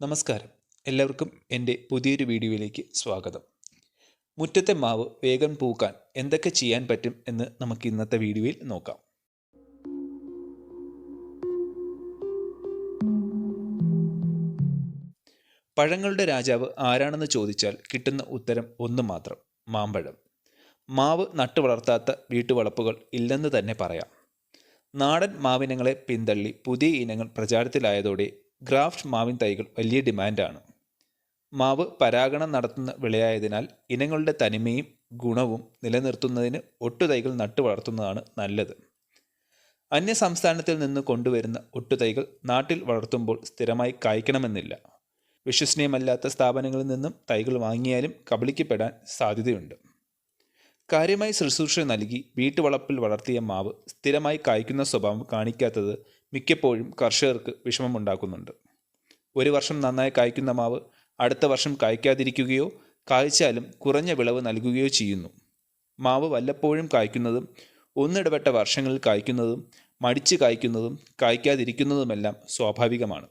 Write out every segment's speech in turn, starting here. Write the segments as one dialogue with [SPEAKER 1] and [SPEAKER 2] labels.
[SPEAKER 1] നമസ്കാരം. എല്ലാവർക്കും എന്റെ പുതിയൊരു വീഡിയോയിലേക്ക് സ്വാഗതം. മുറ്റത്തെ മാവ് വേഗം പൂക്കാൻ എന്തൊക്കെ ചെയ്യാൻ പറ്റും എന്ന് നമുക്ക് ഇന്നത്തെ വീഡിയോയിൽ നോക്കാം. പഴങ്ങളുടെ രാജാവ് ആരാണെന്ന് ചോദിച്ചാൽ കിട്ടുന്ന ഉത്തരം ഒന്ന് മാത്രം മാമ്പഴം. മാവ് നട്ടു വളർത്താത്ത വീട്ടുവളപ്പുകൾ ഇല്ലെന്ന് തന്നെ പറയാം. നാടൻ മാവിനങ്ങളെ പിന്തള്ളി പുതിയ ഇനങ്ങൾ പ്രചാരത്തിലായതോടെ ഗ്രാഫ്റ്റ് മാവിൻ തൈകൾ വലിയ ഡിമാൻഡാണ്. മാവ് പരാഗണം നടത്തുന്ന വിളയായതിനാൽ ഇനങ്ങളുടെ തനിമയും ഗുണവും നിലനിർത്തുന്നതിന് ഒട്ടുതൈകൾ നട്ടു വളർത്തുന്നതാണ് നല്ലത്. അന്യ സംസ്ഥാനത്തിൽ നിന്ന് കൊണ്ടുവരുന്ന ഒട്ടുതൈകൾ നാട്ടിൽ വളർത്തുമ്പോൾ സ്ഥിരമായി കായ്ക്കണമെന്നില്ല. വിശ്വസനീയമല്ലാത്ത സ്ഥാപനങ്ങളിൽ നിന്നും തൈകൾ വാങ്ങിയാലും കബളിക്കപ്പെടാൻ സാധ്യതയുണ്ട്. കാര്യമായി ശുശ്രൂഷ നൽകി വീട്ടുവളപ്പിൽ വളർത്തിയ മാവ് സ്ഥിരമായി കായ്ക്കുന്ന സ്വഭാവം കാണിക്കാത്തത് മിക്കപ്പോഴും കർഷകർക്ക് വിഷമമുണ്ടാക്കുന്നുണ്ട്. ഒരു വർഷം നന്നായി കായ്ക്കുന്ന മാവ് അടുത്ത വർഷം കായ്ക്കാതിരിക്കുകയോ കായ്ച്ചാലും കുറഞ്ഞ വിളവ് നൽകുകയോ ചെയ്യുന്നു. മാവ് വല്ലപ്പോഴും കായ്ക്കുന്നതും ഒന്നിടപെട്ട വർഷങ്ങളിൽ കായ്ക്കുന്നതും മടിച്ച് കായ്ക്കുന്നതും കായ്ക്കാതിരിക്കുന്നതുമെല്ലാം സ്വാഭാവികമാണ്.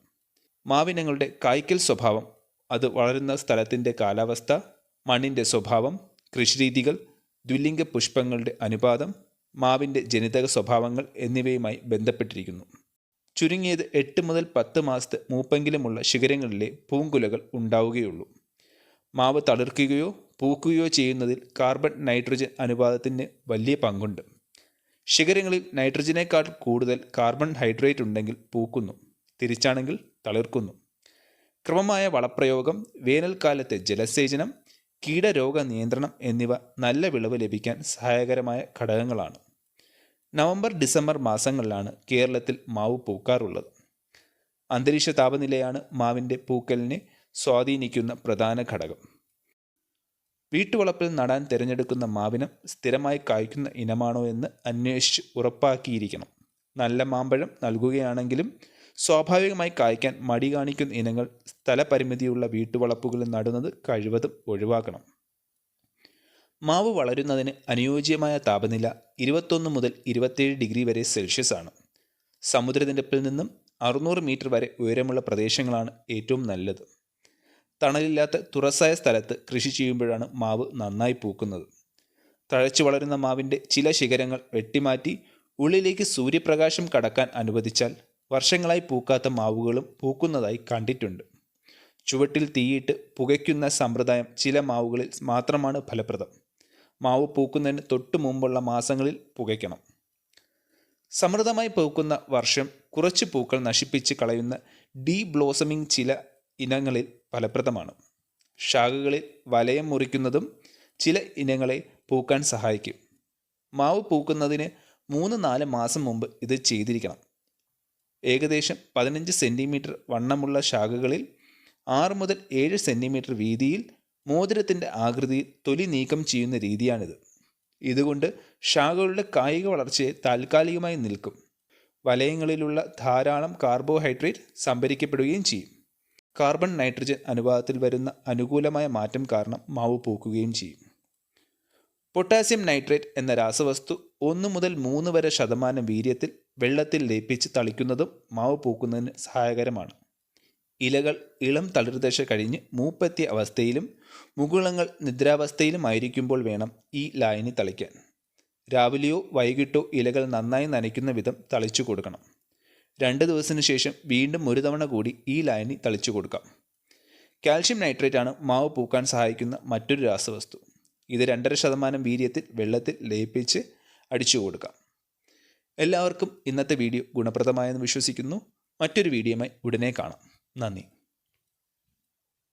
[SPEAKER 1] മാവിനങ്ങളുടെ കായ്ക്കൽ സ്വഭാവം അത് വളരുന്ന സ്ഥലത്തിന്റെ കാലാവസ്ഥ മണ്ണിന്റെ സ്വഭാവം കൃഷിരീതികൾ ദ്വിലിംഗ പുഷ്പങ്ങളുടെ അനുപാതം മാവിന്റെ ജനിതക സ്വഭാവങ്ങൾ എന്നിവയുമായി ബന്ധപ്പെട്ടിരിക്കുന്നു. ചുരുങ്ങിയത് എട്ട് മുതൽ പത്ത് മാസത്തെ മൂപ്പെങ്കിലുമുള്ള ശിഖരങ്ങളിലെ പൂങ്കുലകൾ ഉണ്ടാവുകയുള്ളൂ. മാവ് തളിർക്കുകയോ പൂക്കുകയോ ചെയ്യുന്നതിൽ കാർബൺ നൈട്രജൻ അനുപാതത്തിന് വലിയ പങ്കുണ്ട്. ശിഖരങ്ങളിൽ നൈട്രജനേക്കാൾ കൂടുതൽ കാർബൺ ഹൈഡ്രേറ്റ് ഉണ്ടെങ്കിൽ പൂക്കുന്നു തിരിച്ചാണെങ്കിൽ തളിർക്കുന്നു. ക്രമമായ വളപ്രയോഗം വേനൽക്കാലത്തെ ജലസേചനം കീടരോഗ നിയന്ത്രണം എന്നിവ നല്ല വിളവ് ലഭിക്കാൻ സഹായകരമായ ഘടകങ്ങളാണ്. നവംബർ ഡിസംബർ മാസങ്ങളിലാണ് കേരളത്തിൽ മാവ് പൂക്കാറുള്ളത്. അന്തരീക്ഷ താപനിലയാണ് മാവിന്റെ പൂക്കലിനെ സ്വാധീനിക്കുന്ന പ്രധാന ഘടകം. വീട്ടുവളപ്പിൽ നടാൻ തിരഞ്ഞെടുക്കുന്ന മാവിനം സ്ഥിരമായി കായ്ക്കുന്ന ഇനമാണോ എന്ന് അന്വേഷിച്ച് ഉറപ്പാക്കിയിരിക്കണം. നല്ല മാമ്പഴം നൽകുകയാണെങ്കിലും സ്വാഭാവികമായി കായ്ക്കാൻ മടി കാണിക്കുന്ന ഇനങ്ങൾ സ്ഥലപരിമിതിയുള്ള വീട്ടുവളപ്പുകളിൽ നടുന്നത് കഴിവതും ഒഴിവാക്കണം. മാവ് വളരുന്നതിന് അനുയോജ്യമായ താപനില ഇരുപത്തൊന്ന് മുതൽ ഇരുപത്തേഴ് ഡിഗ്രി വരെ സെൽഷ്യസ് ആണ്. സമുദ്രനിരപ്പിൽ നിന്നും അറുന്നൂറ് മീറ്റർ വരെ ഉയരമുള്ള പ്രദേശങ്ങളാണ് ഏറ്റവും നല്ലത്. തണലില്ലാത്ത തുറസായ സ്ഥലത്ത് കൃഷി ചെയ്യുമ്പോഴാണ് മാവ് നന്നായി പൂക്കുന്നത്. തഴച്ചു വളരുന്ന മാവിന്റെ ചില ശിഖരങ്ങൾ വെട്ടിമാറ്റി ഉള്ളിലേക്ക് സൂര്യപ്രകാശം കടക്കാൻ അനുവദിച്ചാൽ വർഷങ്ങളായി പൂക്കാത്ത മാവുകളും പൂക്കുന്നതായി കണ്ടിട്ടുണ്ട്. ചുവട്ടിൽ തീയിട്ട് പുകയ്ക്കുന്ന സമ്പ്രദായം ചില മാവുകളിൽ മാത്രമാണ് ഫലപ്രദം. മാവ് പൂക്കുന്നതിന് തൊട്ടു മുമ്പുള്ള മാസങ്ങളിൽ പുകയ്ക്കണം. സമൃദ്ധമായി പൂക്കുന്ന വർഷം കുറച്ച് പൂക്കൾ നശിപ്പിച്ച് കളയുന്ന ഡീ ബ്ലോസമിംഗ് ചില ഇനങ്ങളിൽ ഫലപ്രദമാണ്. ശാഖകളിൽ വലയം മുറിക്കുന്നതും ചില ഇനങ്ങളെ പൂക്കാൻ സഹായിക്കും. മാവ് പൂക്കുന്നതിന് മൂന്ന് നാല് മാസം മുമ്പ് ഇത് ചെയ്തിരിക്കണം. ഏകദേശം പതിനഞ്ച് സെന്റിമീറ്റർ വണ്ണമുള്ള ശാഖകളിൽ ആറ് മുതൽ ഏഴ് സെന്റിമീറ്റർ വീതിയിൽ മോതിരത്തിന്റെ ആകൃതിയിൽ തൊലി നീക്കം ചെയ്യുന്ന രീതിയാണിത്. ഇതുകൊണ്ട് ശാഖകളുടെ കായിക വളർച്ചയെ താൽക്കാലികമായി നിൽക്കും. വലയങ്ങളിലുള്ള ധാരാളം കാർബോഹൈഡ്രേറ്റ് സംഭരിക്കപ്പെടുകയും ചെയ്യും. കാർബൺ നൈട്രജൻ അനുപാതത്തിൽ വരുന്ന അനുകൂലമായ മാറ്റം കാരണം മാവ് പൂക്കുകയും ചെയ്യും. പൊട്ടാസ്യം നൈട്രേറ്റ് എന്ന രാസവസ്തു ഒന്ന് മുതൽ മൂന്ന് വരെ ശതമാനം വീര്യത്തിൽ വെള്ളത്തിൽ ലയിപ്പിച്ച് തളിക്കുന്നതും മാവ് പൂക്കുന്നതിന് സഹായകരമാണ്. ഇലകൾ ഇളം തളിർദശ കഴിഞ്ഞ് മൂപ്പെത്തിയ അവസ്ഥയിലും മുകുളങ്ങൾ നിദ്രാവസ്ഥയിലുമായിരിക്കുമ്പോൾ വേണം ഈ ലായനി തളിക്കാൻ. രാവിലെയോ വൈകിട്ടോ ഇലകൾ നന്നായി നനയ്ക്കുന്ന വിധം തളിച്ചു കൊടുക്കണം. രണ്ട് ദിവസത്തിന് ശേഷം വീണ്ടും ഒരു തവണ കൂടി ഈ ലായനി തളിച്ചു കൊടുക്കാം. കാൽഷ്യം നൈട്രേറ്റ് ആണ് മാവ് പൂക്കാൻ സഹായിക്കുന്ന മറ്റൊരു രാസവസ്തു. ഇത് രണ്ടര ശതമാനം വീര്യത്തിൽ വെള്ളത്തിൽ ലയിപ്പിച്ച് അടിച്ചു കൊടുക്കാം. എല്ലാവർക്കും ഇന്നത്തെ വീഡിയോ ഗുണപ്രദമായെന്ന് വിശ്വസിക്കുന്നു. മറ്റൊരു വീഡിയോയുമായി ഉടനെ കാണാം. നന്ദി.